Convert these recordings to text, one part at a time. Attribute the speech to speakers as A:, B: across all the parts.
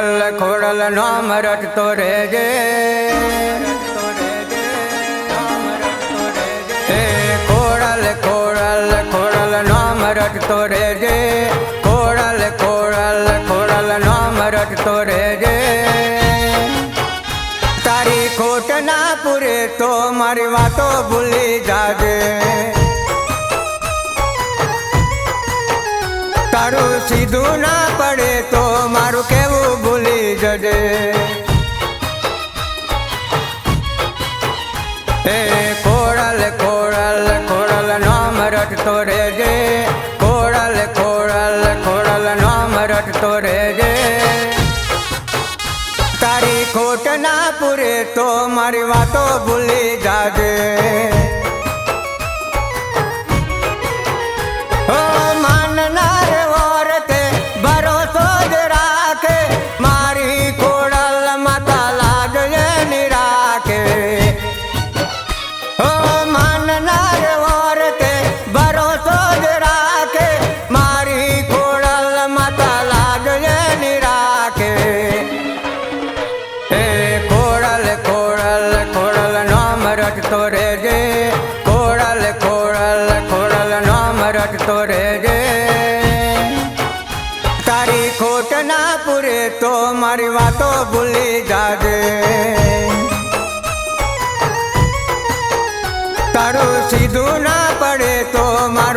A: ખોડલ ખોડલ નામ રટતો રેજે. ખોડલ ખોડલ ખોડલ નામ રટતો રેજે. ખોડલ ખોડલ ખોડલ નામ રટતો રેજે. તારી ખોટ ના પૂરે તો મારી વાતો ભૂલી જાજે. તારું સીધું ના પડે તો મારું કેવું ભૂલી એ કોળલ કોળલ કોળલ નામ રટતો રેજે. કોળલ કોળલ કોળલ નામ રટતો રેજે. તારી ખોટ ના પૂરે તો મારી વાતો ભૂલી જાજે. રટતો રેજે તારી ખોટ ના પૂરે તો મારી વાતો ભૂલી જાજે. તારું સીધું ના પડે તો મારું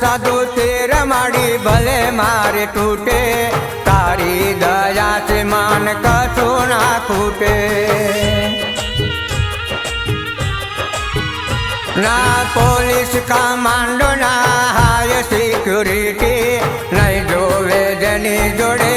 A: સાધુ તેર માડી ભલે મારે તૂટે, તારી દયા છે માન કશું ના ખૂટે. ના પોલીસ કમાન્ડો ના હાય સિક્યુરિટી, નહીં જોવે જેની જોડે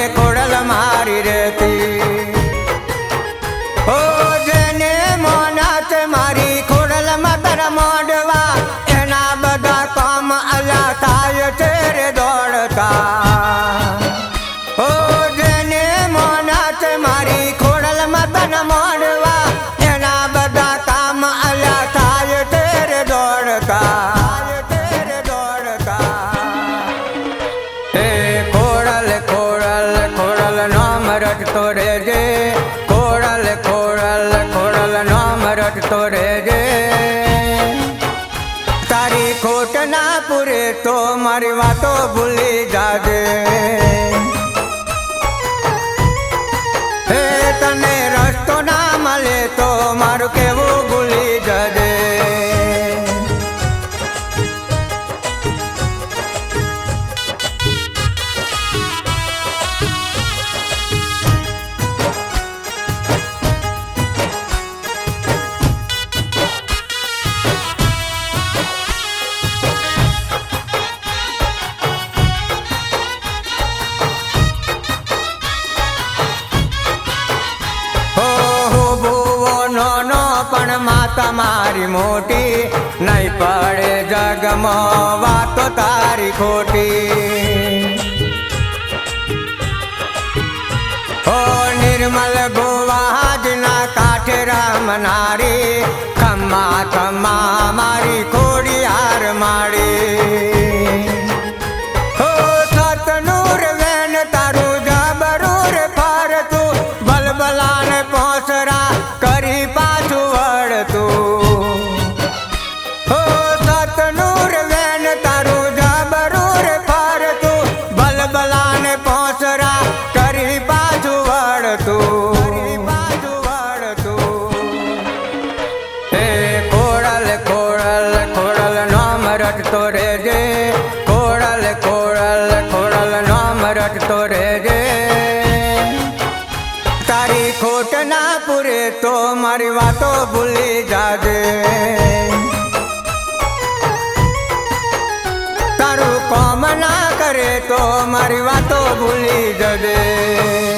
A: રટતો રેજે ખોડલ ખોડલ ખોડલ નામ રટતો રેજે તારી ખોટ ના પૂરે તો મારી વાતો ભૂલી જાજે. હે તને રસ્તો ના મળે તો મારું કેવું ભૂલી જજે. મારી મોટી, નહીં પડે જગમાં વાતો તારી ખોટી. હો નિર્મલ ગોવાજના કાંઠે રામનારી ખમ્મા ખમ્મા નામ રે. રેજે તારી ખોટ ના પૂરે તો મારી વાતો ભૂલી જાજે. તારું કોમ ના કરે તો મારી વાતો ભૂલી જજે.